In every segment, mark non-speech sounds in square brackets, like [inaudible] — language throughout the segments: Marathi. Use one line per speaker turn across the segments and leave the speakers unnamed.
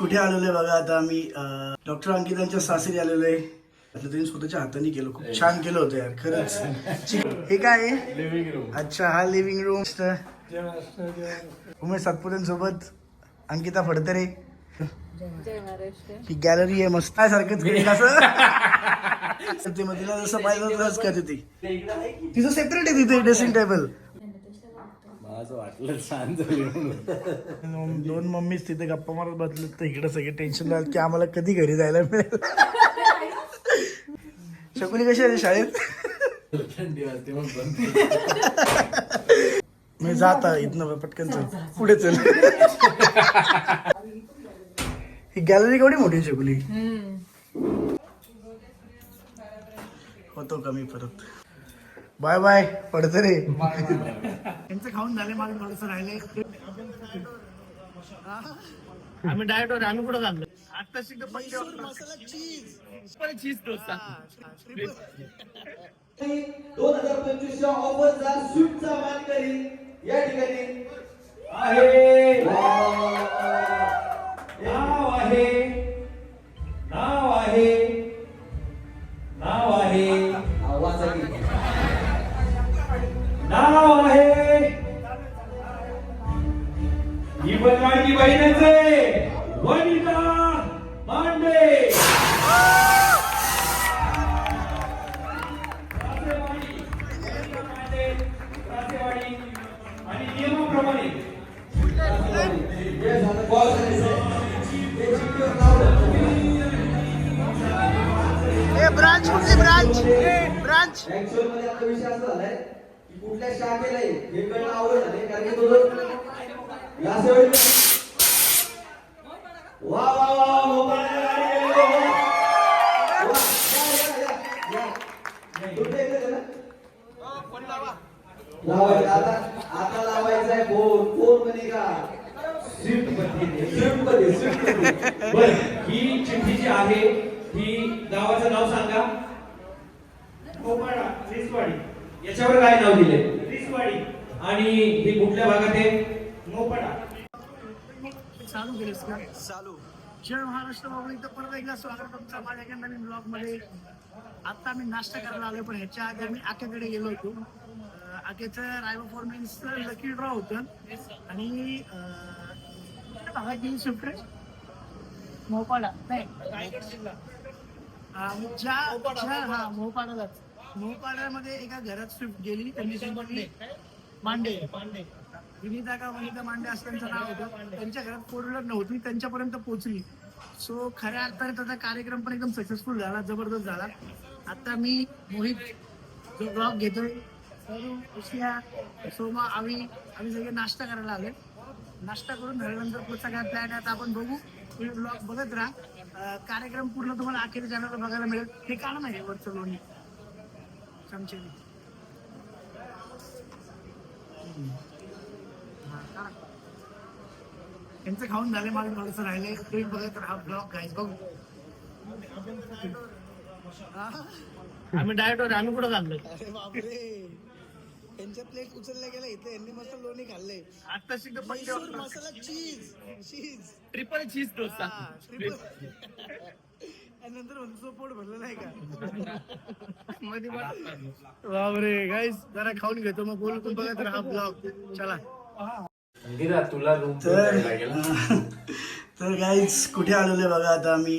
कुठे आलेलो आहे बघा आता आम्ही डॉक्टर अंकितांच्या सासरी आलेलो आहे. आता त्यांनी स्वतःच्या हाताने केलं खूप छान केलं होतं यार खरंच. हे काय आहे?
लिव्हिंग रूम
अच्छा हा लिव्हिंग रूम उमेश सातपुतेंसोबत अंकिता फडतरे.
जय महाराष्ट्र
ही गॅलरी आहे मस्त. काय सारखंच करेल असं? [laughs] ते मग तिला जसं पाहिजे तसंच करते ती. तिचं सेपरेट आहे तिथे ड्रेसिंग टेबल
असं वाटलं झाली म्हणून.
दोन मम्मीच तिथे गप्पा मारत बसले तर इकडे सगळे टेन्शन राहत की आम्हाला कधी घरी जायला मिळेल? शकुली कशी आहे शाळेत?
थंडी वाजते मग बंद
मी जात इथनं पटकन चल. पुढे चल. ही गॅलरी केवढी मोठी शकुली होतो कमी परत? बाय बाय पडतं रे. त्यांचं खाऊन झाले मला थोडस राहिले.
आम्ही डायट वर आम्ही कुठं थांबलो आता शिकतो
मसाला चीज
चीज डोसा.
दोन हजार पंचवीसच्या ऑफरचा स्वीटचा मानकरी या ठिकाणी आहे. आहे
ब्रांच ब्रांच
ऍक्च्युअल आता विषय असा झालाय की कुठल्या शाखेला आहे हे कळणं कारण की या सेवेळी वा वा वा मोबाईल हो. लावायचं आता आता लावायचा आहे फोन फोनमध्ये का स्विफ्टमध्ये स्विफ्टमध्ये स्विफ्टमध्ये बर ही चिठ्ठी जी आहे ही गावाचं नाव सांगा
कोपाडा रिसवाडी.
याच्यावर काय नाव दिले
रिसवाडी.
आणि हे कुठल्या भागात आहे?
मोपाडा.
चालू केलेस का? चालू. जय महाराष्ट्र बाबा इथं परत एकदा स्वागत तुमचं माझ्या एका नवीन ब्लॉगमध्ये आता मी नाश्ता करायला आलो पण ह्याच्या आधी आम्ही आक्याकडे गेलो होतो. आक्याचं रायबा फॉर्मेन्स लकी ड्रॉ होतं. आणि भागात गेली शिफ्ट? मोपाडा. नाही
रायगड जिल्हा.
ज्या- हा मोपाडालाच. मोपाड्यामध्ये एका घरात स्विफ्ट गेली. त्यांनी सांगितली मांडे.
पांडे
विनीता का वनिता मांडे असं त्यांचं नाव होतं. त्यांच्या घरात फोर व्हीलर नव्हती त्यांच्यापर्यंत पोहोचली. सो खऱ्या अर्थाने त्याचा कार्यक्रम पण एकदम सक्सेसफुल झाला जबरदस्त झाला. आता मी मोहित जो ब्लॉग घेतोय उशिया सोमा आम्ही आम्ही सगळे नाश्ता करायला आले नाश्ता करून झाल्यानंतर पुढचा काय प्लॅन आहे आपण बघू. तुम्ही ब्लॉग बघत राहा. कार्यक्रम पूर्ण तुम्हाला अखेर चॅनलवर बघायला मिळेल. हे नाही वरचं लोणी. त्यांचं खाऊन झाले मला थोडस राहिले तुम्ही बघत राहा ब्लॉग गाईज बघू.
आम्ही डायट वर आम्ही कुठं
बापरे. त्यांच्या प्लेट उचलल्या गेल्या इथे यांनी मस्त लोणी खाल्ले.
आता शिकतो
मसाला चीज चीज
ट्रिपल चीज डोसा. [laughs] [laughs]
आणि नंतर म्हणतो पोट भरलं नाही का?
मध्ये
बापरे गाईज जरा खाऊन घेतो. मग बोलू तू बघत राहा ब्लॉग चला.
तुला
तर [laughs] तर गाईज कुठे आलेलो आहे बघा आता आम्ही?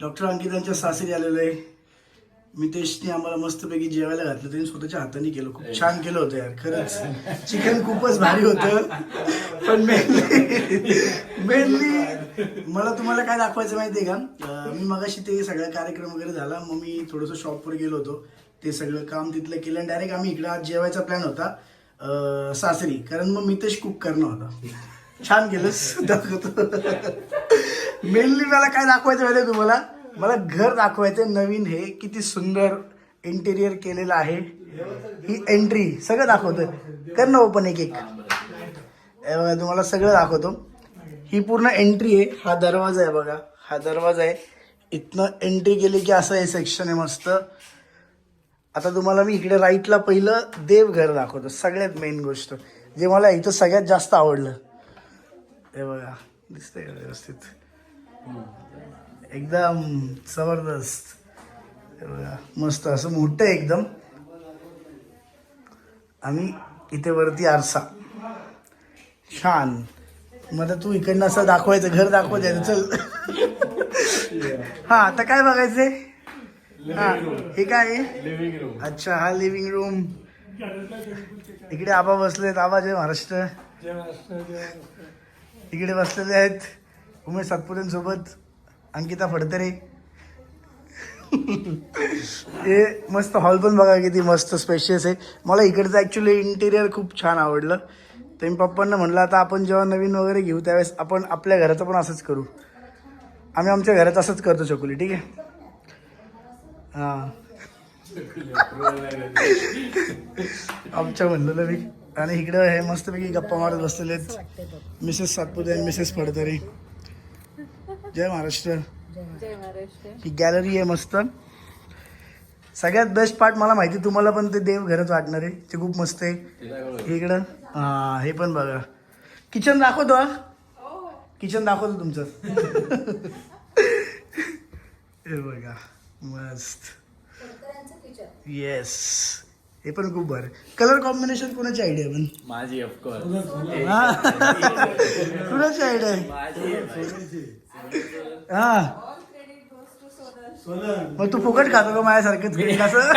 डॉक्टर अंकितांच्या सासरी आलेलो आहे. मितेशने आम्हाला मस्तपैकी जेवायला घातलं त्यांनी स्वतःच्या हाताने केलं. खूप छान केलं होतं यार खरंच. चिकन खूपच भारी होतं. पण मेनली मेनली मला तुम्हाला काय दाखवायचं माहिती आहे का मी मगाशी ते सगळा कार्यक्रम वगैरे झाला मग मी थोडंसं शॉपवर गेलो होतो. ते सगळं काम तिथलं केलं आणि डायरेक्ट आम्ही इकडे आज जेवायचा प्लॅन होता सासरी. कारण मग मितेश कुक करणं होता. छान केलंस दाखवतो मेनली मला काय दाखवायचं माहिती आहे तुम्हाला? मला घर दाखवायचं नवीन हे किती सुंदर इंटेरियर केलेलं आहे. ही एंट्री सगळं दाखवतं कर ना ओपन एक. एक तुम्हाला सगळं दाखवतो. ही पूर्ण एंट्री आहे. हा दरवाजा आहे बघा. हा दरवाजा आहे. इथनं एंट्री केली की असं हे सेक्शन आहे मस्त. आता तुम्हाला मी इकडे राईटला पहिलं देवघर दाखवतो. सगळ्यात मेन गोष्ट. जे मला इथं सगळ्यात जास्त आवडलं. हे बघा दिसतंय व्यवस्थित? एकदम जबरदस्त. मस्त असं मोठं आहे एकदम. आणि इथे वरती आरसा. छान. मग आता तू इकडनं असं दाखवायचं घर दाखवायचं चल. हा आता काय बघायचंय हा हे काय अच्छा हा लिव्हिंग रूम इकडे आबा बसलेत. आबा जय महाराष्ट्र. इकडे बसलेले आहेत. उमेश सातपुतेंसोबत. अंकिता फडतरे. हे मस्त हॉल पण बघा किती मस्त स्पेशियस आहे. मला इकडचं ॲक्च्युली इंटिरियर खूप छान आवडलं. तर मी पप्पांना म्हटलं आता आपण जेव्हा नवीन वगैरे घेऊ त्यावेळेस आपण आपल्या घराचं पण असंच करू. आम्ही आमच्या घरात असंच करतो चकुली ठीक आहे? हां. आमच्या म्हणलेलं मी. आणि इकडं हे मस्तपैकी गप्पा मारत बसलेले आहेत. मिसेस सातपुते आणि मिसेस फडतरे. जय महाराष्ट्र.
जय महाराष्ट्र.
ही गॅलरी आहे मस्त. सगळ्यात बेस्ट पार्ट मला माहिती तुम्हाला पण ते देव घरच वाटणार आहे. ते खूप मस्त आहे. इकडं हा हे पण बघा. किचन दाखवतो हा. किचन दाखवतो तुमचं. [laughs] हे बघा मस्त. येस हे पण खूप बरं कलर कॉम्बिनेशन कोणाची आयडिया पण?
माझी ऑफकोर्स.
कुणाची आयडिया आहे? हा. मग तू फुकट खातो का माझ्यासारखंच केक असं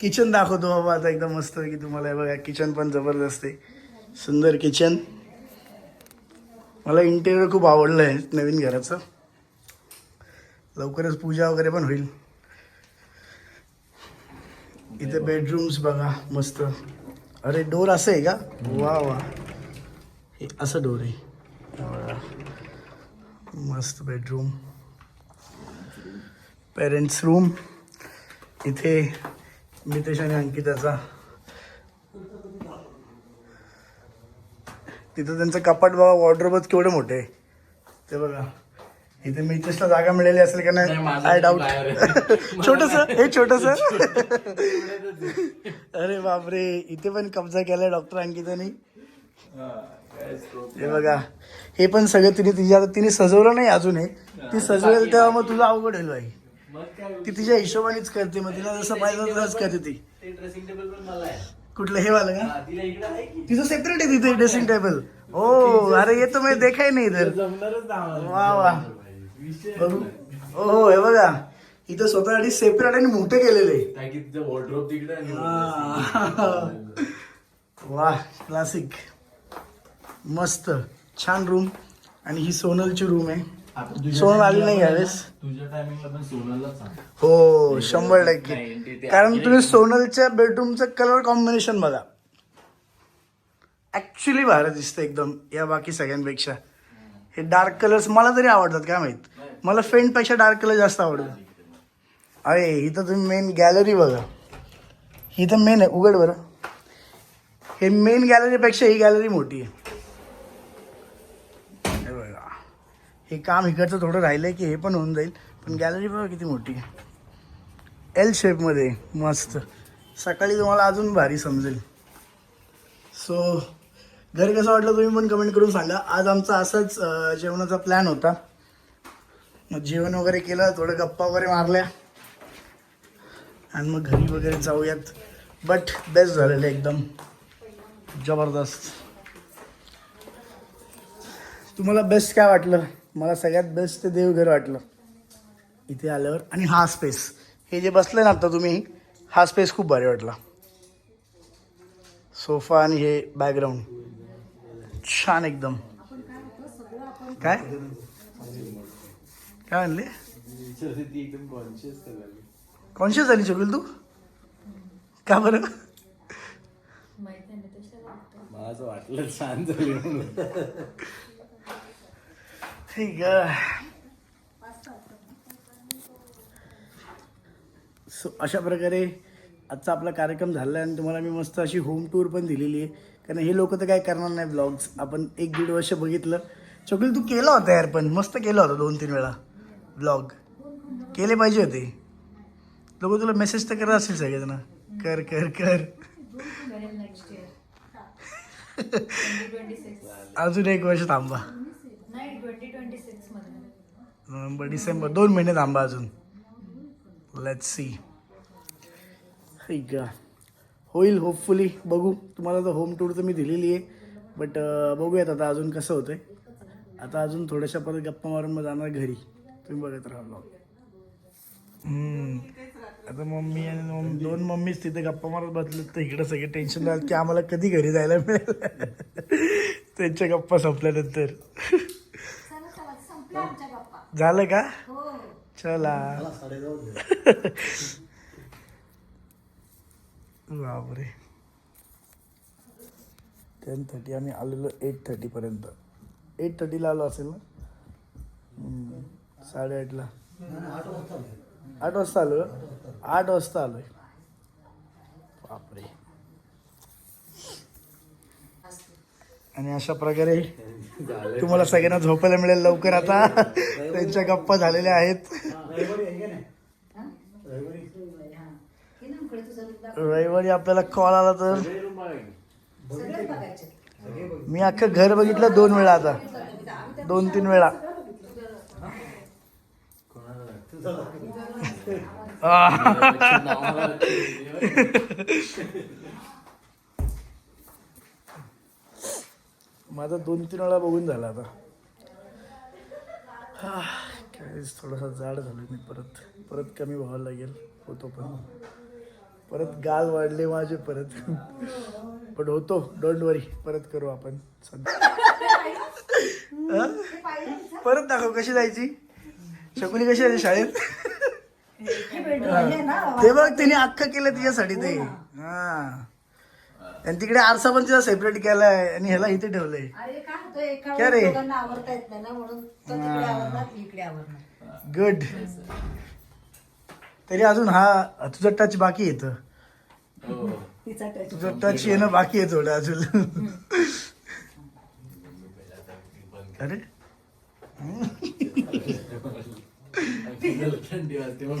किचन दाखवतो बाबा आता एकदम मस्त की तुम्हाला हे बघा किचन पण जबरदस्त आहे. सुंदर किचन. मला इंटेरियर खूप आवडलं आहे नवीन घराचं. लवकरच पूजा वगैरे पण होईल. इथे बेडरूम्स बघा मस्त. अरे डोर असं आहे का? वा वा. हे असं डोर आहे. मस्त बेडरूम पेरेंट्स रूम इथे मितेश आणि अंकिताचा. तिथं त्यांचं कपाट बघा वॉर्ड्रोबच केवढे मोठे आहे. ते बघा. इथे मितेशला जागा मिळाली असेल का
नाही,
आय डाऊट छोटस हे छोटस. [laughs] अरे बापरे इथे पण कब्जा केलाय डॉक्टर अंकिताने. हे बघा हे पण सगळं तिने तिच्या तिने सजवलं नाही अजून हे. ती सजवेल तेव्हा मग तुला अवघड होईल बाई. ती तिच्या हिशोबानेच करते मग तिला जसं पाहिजे तसंच करते ती.
ड्रेसिंग टेबल पण मला आहे.
कुठलं हे वालं का?
हा, तिला इकडे आहे की?
तिचं सेपरेट आहे तिथे ड्रेसिंग टेबल हो अरे ये तर मी देखाय नाही इधर.
जमणारच नाही.
बघू. हो हो हे बघा. इथं स्वतःसाठी सेपरेट आणि मोठे केलेले.
तिकडे
वा क्लासिक मस्त. छान रूम आणि ही सोनलची रूम आहे. सोनल आली नाही यावेळेस.
तुझ्या टायमिंगला पण सोनाला सांग.
हो शंभर टक्के. कारण. तुम्ही सोनलच्या बेडरूमचं कलर कॉम्बिनेशन बघा. ऍक्च्युली भारी दिसतं एकदम या बाकी सगळ्यांपेक्षा. हे डार्क कलर्स मला तरी आवडतात काय माहीत? मला फेंटपेक्षा डार्क कलर जास्त आवडतो. अरे इथं तुम्ही मेन गॅलरी बघा. ही तर मेन आहे उघड बरं. हे मेन गॅलरीपेक्षा ही गॅलरी मोठी आहे. बघा. हे काम इकडचं थोडं राहिलंय की हे पण होऊन जाईल. पण गॅलरी बघा किती मोठी आहे. एल शेपमध्ये मस्त. सकाळी तुम्हाला अजून भारी समजेल. सो घर कसं वाटलं तुम्ही पण कमेंट करून सांगा. आज आमचा असाच जेवणाचा प्लॅन होता. मग जेवण वगैरे केलं थोडं गप्पा वगैरे मारल्या. आणि मग घरी वगैरे जाऊयात. बट बेस्ट झालेलं आहे एकदम. जबरदस्त. तुम्हाला बेस्ट काय वाटलं? मला सगळ्यात बेस्ट ते देवघर वाटलं. इथे आल्यावर. आणि हा स्पेस हे जे बसले ना आता तुम्ही हा स्पेस खूप भारी वाटला. सोफा आणि हे बॅकग्राऊंड छान एकदम. काय? काय म्हणले?
ती एकदम कॉन्शियस झाली
कॉन्शियस झाली चुकल तू? का बरं?
माझं
मला वाटलं शांत झाली
ठीक आहे. सो अशा प्रकारे आजचा आपला कार्यक्रम झाला आणि तुम्हाला मी मस्त अशी होम टूर पण दिलेली आहे. कारण हे लोक तर काय करणार नाही ब्लॉग्स आपण एक दीड वर्ष बघितलं. चोकली तू केला होता यार पण. मस्त केला होता दोन तीन वेळा. ब्लॉग. केले पाहिजे होते. लोक तुला मेसेज तर करत असेल सगळेजण. कर कर कर. अजून एक वर्ष थांबा. नोव्हेंबर डिसेंबर दोन महिने थांबा अजून. लेट सी का होईल होपफुली बघू. तुम्हाला तर होम टूर तर मी दिलेली आहे. बट बघूयात आता अजून कसं होतं आहे आता अजून थोड्याशा परत गप्पा मारून मग जाणार घरी. तुम्ही बघत राहा ब्लॉग आता मम्मी आणि मम- दोन मम्मीच तिथे गप्पा मारत बसले तर इकडे सगळे टेन्शन राहिलं की आम्हाला कधी घरी जायला मिळेल? त्यांच्या गप्पा संपल्यानंतर. झालं का? चला. बापरे. टेन थर्टी आम्ही आलेलो एट थर्टी पर्यंत. एट थर्टीला आलो असेल ना? हम्म, साडेआठला. आठ वाजता आलो? आठ वाजता आलोय बापरे. आणि अशा प्रकारे तुम्हाला सगळ्यांना झोपायला मिळेल लवकर आता. त्यांच्या गप्पा झालेल्या आहेत. रविवारी आपल्याला कॉल आला तर. मी अख्खं घर बघितलं दोन वेळा आता. दोन तीन वेळा. [laughs] माझा दोन तीन वेळा बघून झाला आता. काय थोडासा जाड झालो मी परत. परत कमी व्हावं लागेल होतो पण. परत गाल वाढले माझे परत. पण होतो डोंट वरी परत करू आपण? [laughs] परत दाखव कशी जायची? शकुनी कशी आली शाळेत? हा. ते बघ तिने अख्खं केलं तिच्यासाठी ते. हा आणि तिकडे आरसा पण तिचा सेपरेट केलाय आणि ह्याला इथे ठेवलंय.
अरे काय
रे? गुड तरी अजून हा तुझा टच बाकी येत
तिचा टच
तुझा टच येणं बाकी आहे थोडं अजून. [laughs] अरे. [laughs]
थंडी वाजते मग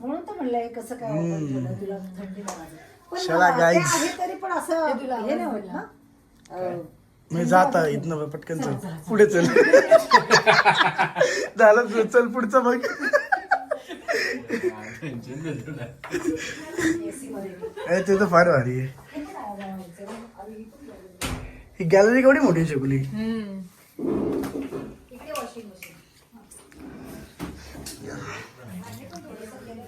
म्हणून तर म्हणलंय कसं काय तुला थंडी तरी पण असं हे नाही ना?
मी जात आहे इथनं पटकन चल पुढे चल. झालं तुझं, चल पुढचं अरे [laughs] ते तर फार भारी आहे
किती लावा लावायचं? आणि
ही गॅलरी केवढी मोठी
मशीन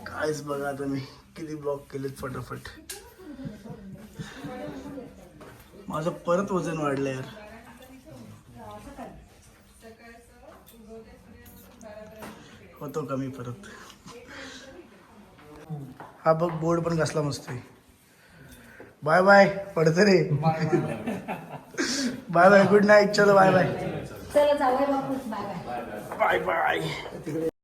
कायच बघा आता मी किती ब्लॉक केलेत फटाफट माझं परत वजन वाढलं यार. होतो कमी परत? हा बघ बोर्ड पण कसला मस्त आहे. बाय बाय पडतं रे. बाय बाय गुड नाईट चलो बाय बाय
चला जाऊया बाय बाय
बाय बाय